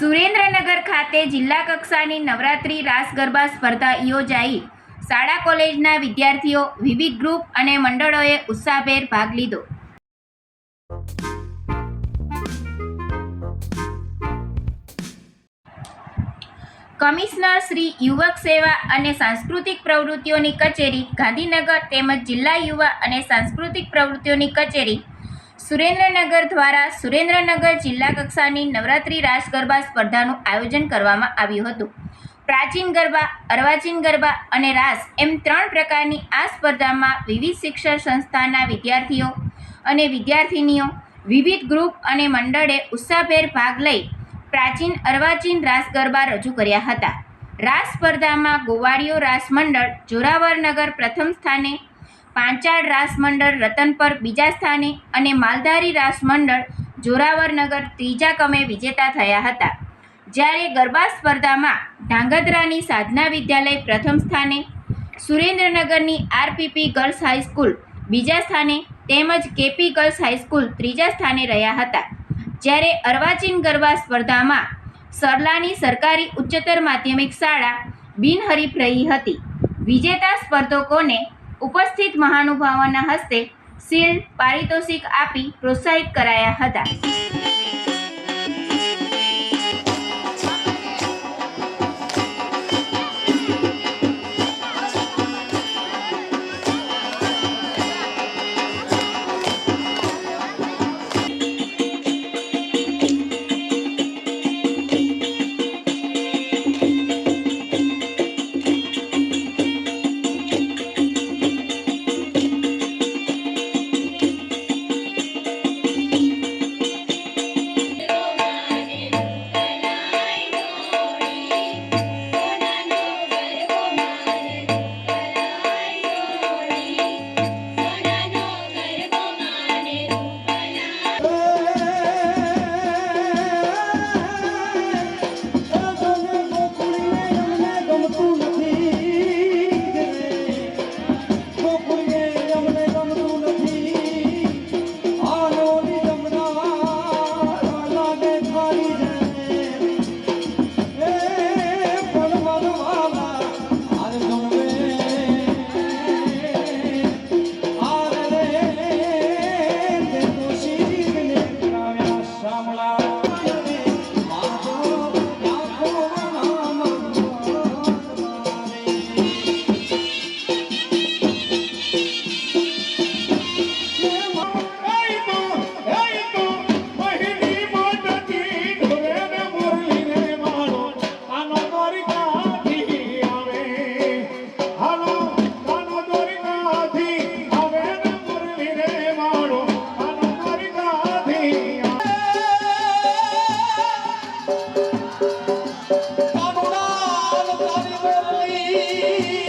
સુરેન્દ્રનગર ખાતે જિલ્લા કક્ષાની નવરાત્રી રાસ ગરબા સ્પર્ધા યોજાઈ. શાળા કોલેજના વિદ્યાર્થીઓ વિવિધ ગ્રુપ અને મંડળોએ ઉત્સાહભેર ભાગ લીધો. કમિશનર શ્રી યુવક સેવા અને સાંસ્કૃતિક પ્રવૃત્તિઓની કચેરી ગાંધીનગર તેમજ જિલ્લા યુવા અને સાંસ્કૃતિક પ્રવૃત્તિઓની કચેરી સુરેન્દ્રનગર દ્વારા સુરેન્દ્રનગર જિલ્લા કક્ષાની નવરાત્રિ રાસ ગરબા સ્પર્ધાનું આયોજન કરવામાં આવ્યું હતું. પ્રાચીન ગરબા, અર્વાચીન ગરબા અને રાસ એમ ત્રણ પ્રકારની આ સ્પર્ધામાં વિવિધ શિક્ષણ સંસ્થાના વિદ્યાર્થીઓ અને વિદ્યાર્થિનીઓ, વિવિધ ગ્રુપ અને મંડળે ઉત્સાહભેર ભાગ લઈ પ્રાચીન, અર્વાચીન રાસ ગરબા રજૂ કર્યા હતા. રાસ સ્પર્ધામાં ગોવાળીઓ રાસ મંડળ, જોરાવરનગર પ્રથમ સ્થાને પાંચાળ રાસમંડળ રતન રતનપર બીજા સ્થાને અને માલધારી રાસમંડળ જોરાવરનગર ત્રીજા ક્રમે વિજેતા થયા હતા. જ્યારે ગરબા સ્પર્ધામાં ધાંગધ્રાની સાધના વિદ્યાલય પ્રથમ સ્થાને, સુરેન્દ્રનગરની આરપીપી ગર્લ્સ હાઈસ્કૂલ બીજા સ્થાને તેમજ કેપી ગર્લ્સ હાઈસ્કૂલ ત્રીજા સ્થાને રહ્યા હતા. જ્યારે અર્વાચીન ગરબા સ્પર્ધામાં સરલાની સરકારી ઉચ્ચતર માધ્યમિક શાળા બિનહરીફ રહી હતી. વિજેતા સ્પર્ધકોને ઉપસ્થિત મહાનુભાવોના હસ્તે સીલ પારિતોષિક આપી પ્રોત્સાહિત કરાયા હતા.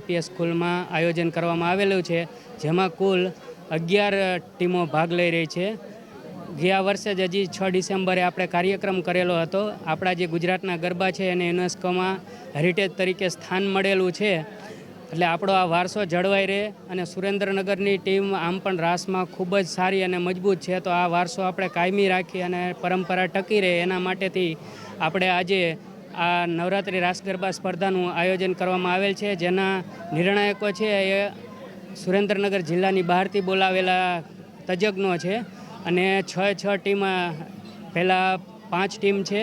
આઈપીએસ સ્કૂલમાં આયોજન કરવામાં આવેલું છે, જેમાં કુલ અગિયાર ટીમો ભાગ લઈ રહી છે. ગયા વર્ષે જ હજી છ ડિસેમ્બરે આપણે કાર્યક્રમ કરેલો હતો. આપણા જે ગુજરાતના ગરબા છે એને યુનેસ્કોમાં હેરિટેજ તરીકે સ્થાન મળેલું છે. એટલે આપણો આ વારસો જળવાઈ રહે અને સુરેન્દ્રનગરની ટીમ આમ પણ રાસમાં ખૂબ જ સારી અને મજબૂત છે. તો આ વારસો આપણે કાયમી રાખી અને પરંપરા ટકી રહે એના માટેથી આપણે આજે આ નવરાત્રિ રાસ ગરબા સ્પર્ધાનું આયોજન કરવામાં આવેલ છે. જેના નિર્ણાયકો છે એ સુરેન્દ્રનગર જિલ્લાની બહારથી બોલાવેલા તજજ્ઞો છે અને છ છ ટીમ પહેલાં પાંચ ટીમ છે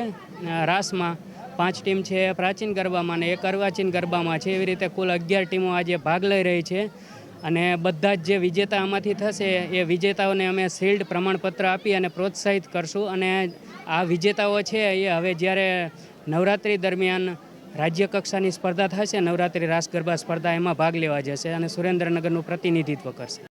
રાસમાં પાંચ ટીમ છે પ્રાચીન ગરબામાં અને એક અર્વાચીન ગરબામાં છે. એવી રીતે કુલ અગિયાર ટીમો આજે ભાગ લઈ રહી છે અને બધા જ જે વિજેતા આમાંથી થશે એ વિજેતાઓને અમે શિલ્ડ પ્રમાણપત્ર આપી અને પ્રોત્સાહિત કરશું. અને આ વિજેતાઓ છે એ હવે જ્યારે નવરાત્રિ દરમિયાન રાજ્ય કક્ષાની સ્પર્ધા થશે. નવરાત્રિ રાસ ગરબા સ્પર્ધા એમાં ભાગ લેવા જશે અને સુરેન્દ્રનગરનું પ્રતિનિધિત્વ કરશે.